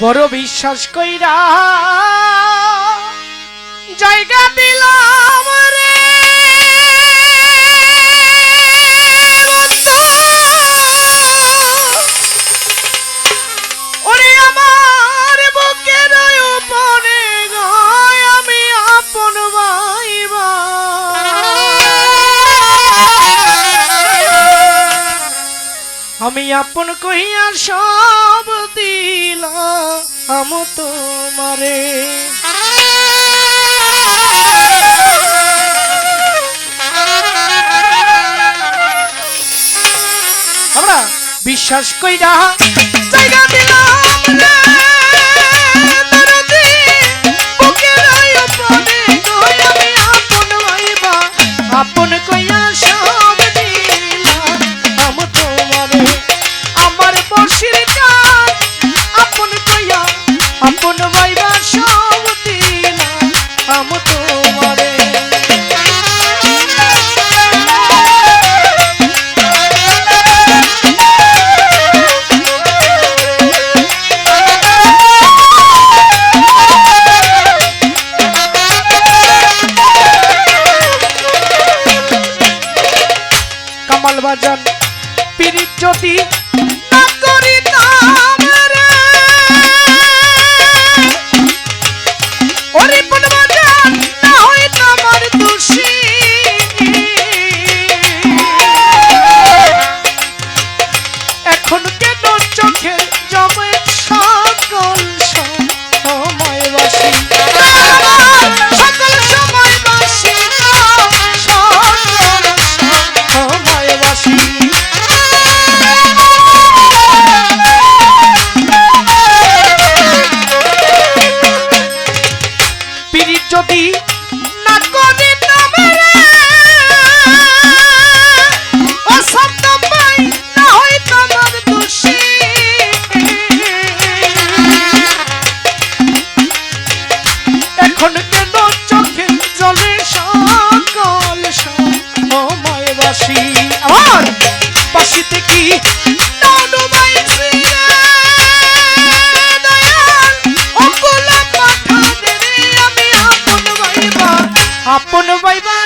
বড় বিশ্বাস কইরা জায়গা দিলা আপন কহিয়া সব দিলাম তোমারে। আমরা বিশ্বাস কইরা জায়গা দিলাম। বাজান পিরিত জ্যোতি আপন ভাইবা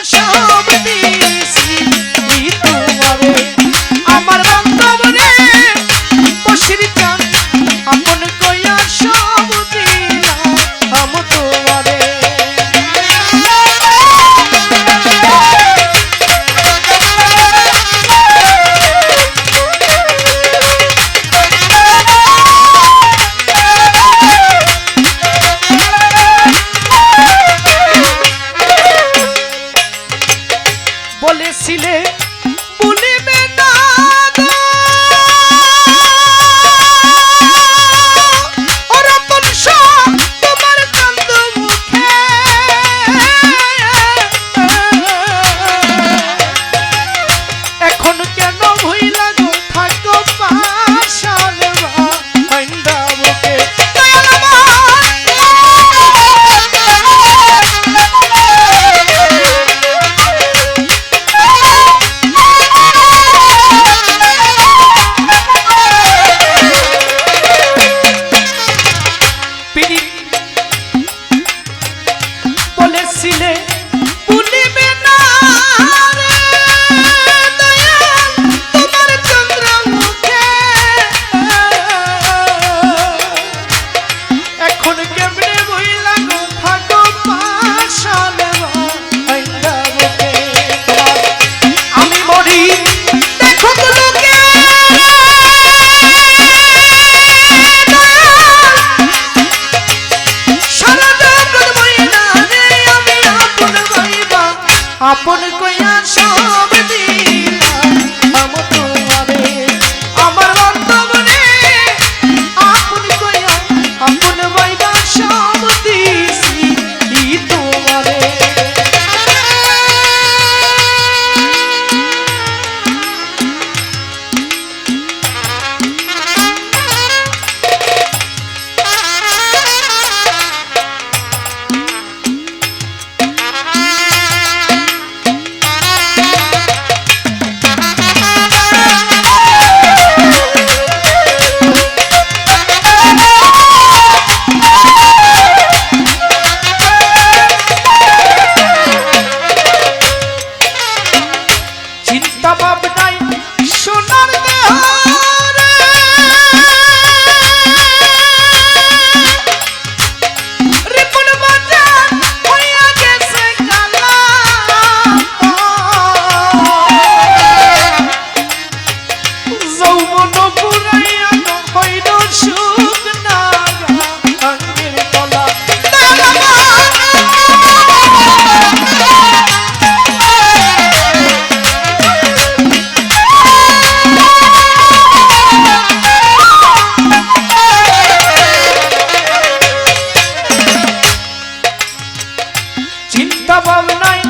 নবাব নাই।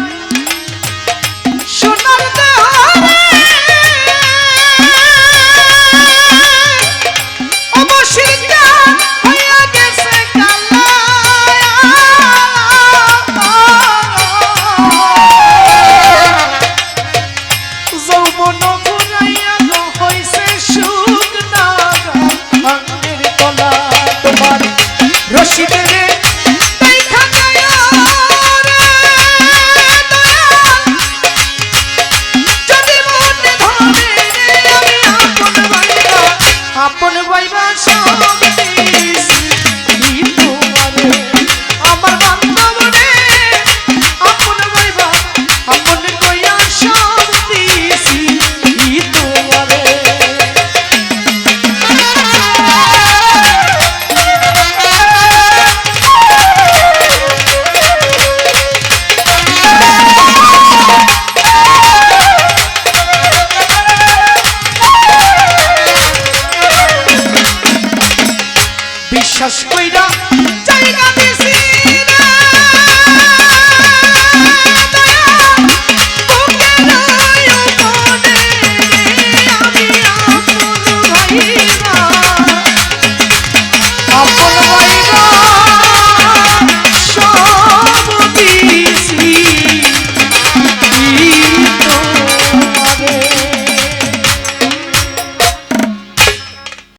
বিশ্বাস কইরা চাইরা বেশি